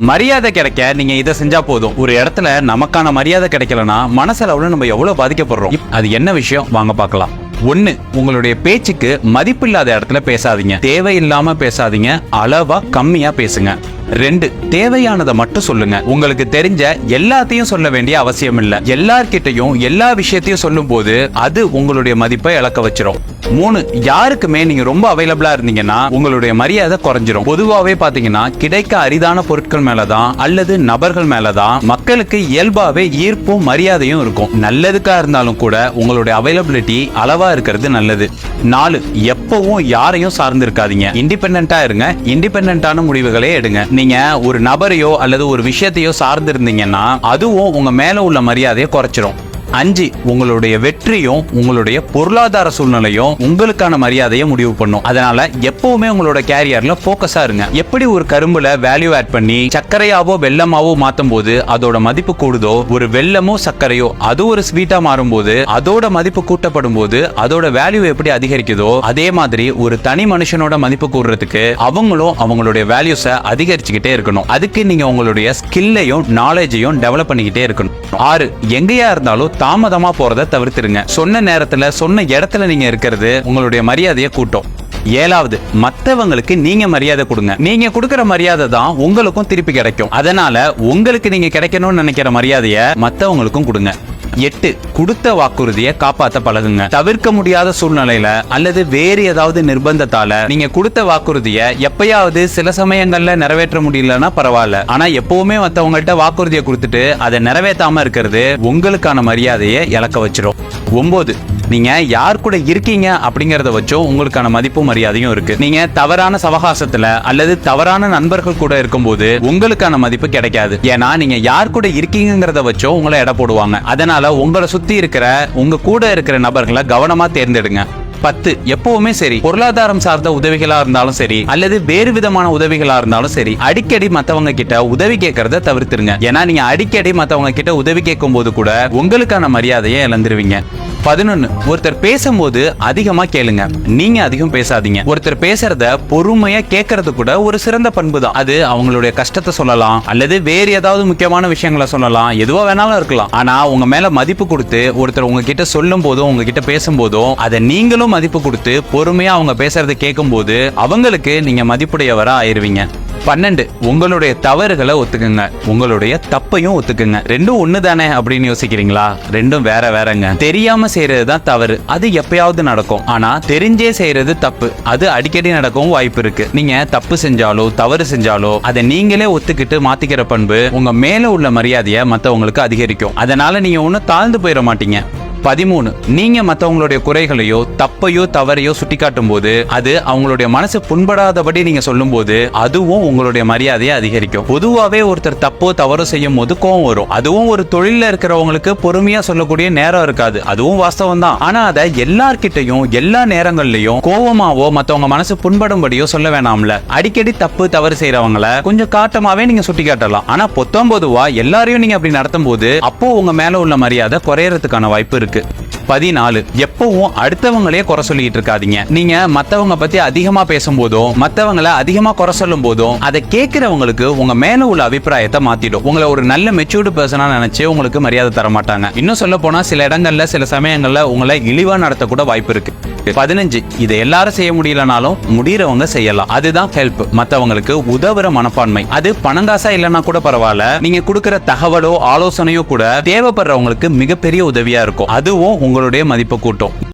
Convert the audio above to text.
மரியாதை கிடைக்க நீங்க இதை செஞ்சா போதும். ஒரு இடத்துல நமக்கான மரியாதை கிடைக்கலனா மனசளவுல நம்ம எவ்வளவு பாதிக்கப்படுறோம்? அது என்ன விஷயம்? வாங்க பார்க்கலாம். ஒண்ணு உங்களுடைய பேச்சுக்கு மதிப்பில்லாத இடத்துல பேசாதீங்க. தேவையில்லாம பேசாதீங்க. அளவா கம்மியா பேசுங்க. ரெண்டு தேவையானதை மட்டும் சொல்லுங்க. உங்களுக்கு தெரிஞ்ச எல்லாத்தையும் சொல்ல வேண்டிய அவசியம் இல்ல. எல்லார்கிட்டையும் எல்லா விஷயத்தையும் சொல்லும் போது அது உங்களுடைய மதிப்பை இழக்க வச்சிரும். மூணு யாருக்குமே நீங்க ரொம்ப அவைலபிளா இருந்தீங்கன்னா உங்களுடைய மரியாதை குறைஞ்சிரும். பொதுவாவே பாத்தீங்கன்னா கிடைக்க அரிதான பொருட்கள் மேலதான் அல்லது நபர்கள் மேலதான் மக்களுக்கு இயல்பாவே ஈர்ப்பும் மரியாதையும் இருக்கும். நல்லதுக்கா இருந்தாலும் கூட உங்களுடைய அவைலபிலிட்டி அளவா இருக்கிறது நல்லது. நாலு எப்பவும் யாரையும் சார்ந்து இருக்காதீங்க இண்டிபெண்டா இருங்க. இண்டிபெண்டான முடிவுகளே எடுங்க. நீங்க ஒரு நபரையோ அல்லது ஒரு விஷயத்தையோ சார்ந்து இருந்தீங்கன்னா அதுவும் உங்க மேல உள்ள மரியாதையை குறைச்சிரும். அஞ்சு உங்களுடைய வெற்றியும் உங்களுடைய பொருளாதார சூழ்நிலையும் உங்களுக்கான மரியாதையை முடிவு பண்ணும். அதனால எப்பவுமே உங்களோட கேரியர்ல போக்கஸா இருங்க. எப்படி ஒரு கரும்புல வேல்யூ ஆட் பண்ணி சர்க்கரையாவோ வெள்ளமாவோ மாத்தும் போது அதோட மதிப்பு கூடுதோ ஒரு வெள்ளமோ சர்க்கரையோ அது ஒரு ஸ்வீட்டா மாறும்போது அதோட மதிப்பு கூட்டப்படும் போது அதோட வேல்யூ எப்படி அதிகரிக்குதோ அதே மாதிரி ஒரு தனி மனுஷனோட மதிப்பு கூடுறதுக்கு அவங்களும் அவங்களுடைய வேல்யூஸை அதிகரிச்சுக்கிட்டே இருக்கணும். அதுக்கு நீங்க உங்களுடைய ஸ்கில்லையும் நாலேஜையும் டெவலப் பண்ணிக்கிட்டே இருக்கணும். ஆறு எங்கேயா இருந்தாலும் தாமதமா போகிறத தவிர்த்துருங்க. சொன்ன நேரத்துல சொன்ன இடத்துல நீங்க இருக்கிறது உங்களுடைய மரியாதையை கூட்டும். ஏழாவது மற்றவங்களுக்கு நீங்க மரியாதை கொடுங்க. நீங்க கொடுக்கற மரியாதை தான் உங்களுக்கும் திருப்பி கிடைக்கும். அதனால உங்களுக்கு நீங்க கிடைக்கணும்னு நினைக்கிற மரியாதையை மற்றவங்களுக்கும் கொடுங்க. எட்டு கொடுத்த வாக்குறுதியை காப்பாத்த பழகுங்க. தவிர்க்க முடியாத சூழ்நிலையில அல்லது வேறு ஏதாவது நிர்பந்தத்தால நீங்க கொடுத்த வாக்குறுதியை எப்பயாவது சில சமயங்கள்ல நிறைவேற்ற முடியலன்னா பரவாயில்ல. ஆனா எப்பவுமே மத்தவங்கள்ட்ட வாக்குறுதியை கொடுத்துட்டு அதை நிறைவேற்றாம இருக்கிறது உங்களுக்கான மரியாதையை இழக்க வச்சிரும். ஒன்பது நீங்க யார் கூட இருக்கீங்க அப்படிங்கறத வச்சோ உங்களுக்கான மதிப்பும் மரியாதையும் இருக்கு. நீங்க தவறான சவகாசத்துல அல்லது தவறான நண்பர்கள் கூட இருக்கும்போது உங்களுக்கான மதிப்பு கிடைக்காது. ஏன்னா நீங்க யார் கூட இருக்கீங்கிறத வச்சோ உங்களை எடை போடுவாங்க. அதனால உங்களை சுத்தி இருக்கிற உங்க கூட இருக்கிற நபர்களை கவனமா தேர்ந்தெடுங்க. பத்து எப்பவுமே சரி. பொருளாதாரம் சார்ந்த உதவிகளா இருந்தாலும் சரி அல்லது வேறு விதமான உதவிகளா இருந்தாலும் சரி அடிக்கடி மத்தவங்க கிட்ட உதவி கேட்கறத தவிர்த்துருங்க. ஏன்னா நீங்க அடிக்கடி மத்தவங்க கிட்ட உதவி கேட்கும் போது கூட உங்களுக்கான மரியாதையை இழந்துருவீங்க. பதினொன்னு ஒருத்தர் பேசும்போது அதிகமா கேளுங்க. நீங்க அதிகம் பேசாதீங்க. ஒருத்தர் பேசுறத பொறுமையா கேட்கறது கூட ஒரு சிறந்த பண்பு தான் அது அவங்களுடைய கஷ்டத்தை சொல்லலாம் அல்லது வேறு ஏதாவது முக்கியமான விஷயங்களை சொல்லலாம். எதுவா வேணாலும் இருக்கலாம். ஆனா உங்க மேல மதிப்பு கொடுத்து ஒருத்தர் உங்ககிட்ட சொல்லும் போதும் உங்ககிட்ட பேசும்போதும் அதை நீங்களும் மதிப்பு கொடுத்து பொறுமையா அவங்க பேசுறதை கேட்கும் போது அவங்களுக்கு நீங்க மதிப்புடையவரா ஆயிருவீங்க. பன்னெண்டு உங்களுடைய தவறுகளை ஒத்துக்குங்க. உங்களுடைய தப்பையும் ஒத்துக்குங்க. ரெண்டும் ஒண்ணு தானே அப்படின்னு யோசிக்கிறீங்களா? ரெண்டும் வேற வேறங்க. தெரியாம செய்யறது தான் தவறு. அது எப்பயாவது நடக்கும். ஆனா தெரிஞ்சே செய்யறது தப்பு. அது அடிக்கடி நடக்கவும் வாய்ப்பு இருக்கு. நீங்க தப்பு செஞ்சாலோ தவறு செஞ்சாலோ அதை நீங்களே ஒத்துக்கிட்டு மாத்திக்கிற பண்பு உங்க மேல உள்ள மரியாதையை மத்தவங்களுக்கு அதிகரிக்கும். அதனால நீங்க ஒன்னும் தாழ்ந்து போயிட மாட்டீங்க. பதிமூணு. நீங்க மற்றவங்களுடைய குறைகளையோ தப்பையோ தவறையோ சுட்டிக்காட்டும் போது அது அவங்களுடைய மனசு புண்படாதபடி நீங்க சொல்லும்போது அதுவும் உங்களுடைய மரியாதையை அதிகரிக்கும். பொதுவாகவே ஒருத்தர் தப்போ தவறோ செய்யும் போது கோவம் வரும். அதுவும் ஒரு தொழில இருக்கிறவங்களுக்கு பொறுமையா சொல்லக்கூடிய நேரம் இருக்காது. அதுவும் வாஸ்தவம் தான் ஆனா அதை எல்லார்கிட்டையும் எல்லா நேரங்கள்லயும் கோவமாவோ மத்தவங்க மனசு புண்படும்படியோ சொல்ல வேணாம்ல. அடிக்கடி தப்பு தவறு செய்யறவங்கள கொஞ்சம் காட்டமாவே நீங்க சுட்டி காட்டலாம் ஆனா பொத்தொன்பதுவா எல்லாரையும் நீங்க அப்படி நடத்தும் போது அப்போ உங்க மேல உள்ள மரியாதை குறையறதுக்கான வாய்ப்பு இருக்கு. It. பதினாலு. எப்பவும் அடுத்தவங்களே குறை சொல்லிட்டு இருக்காதீங்க. நீங்க மத்தவங்க பத்தி அதிகமா பேசும்போதும் மத்தவங்களை அதிகமா குறை சொல்லும் போதும் அதை கேட்கிறவங்களுக்கு உங்க மேல உள்ள அபிப்பிராயத்தை மாத்திடும். உங்களை ஒரு நல்ல மெச்சூர்டு பர்சனா நினைச்சு உங்களுக்கு மரியாதை தர மாட்டாங்க. இன்னும் சொல்ல போனா சில இடங்கள்ல சில சமயங்கள்ல உங்களை இழிவா நடத்த கூட வாய்ப்பு இருக்கு. பதினஞ்சு. இதை எல்லாரும் செய்ய முடியலனாலும் முடியறவங்க செய்யலாம். அதுதான் ஹெல்ப் மத்தவங்களுக்கு உதவுற மனப்பான்மை. அது பணங்காசா இல்லைன்னா கூட பரவாயில்ல. நீங்க கொடுக்கற தகவலோ ஆலோசனையோ கூட தேவைப்படுறவங்களுக்கு மிகப்பெரிய உதவியா இருக்கும். அதுவும் உங்களுடைய மதிப்பு கூட்டும்.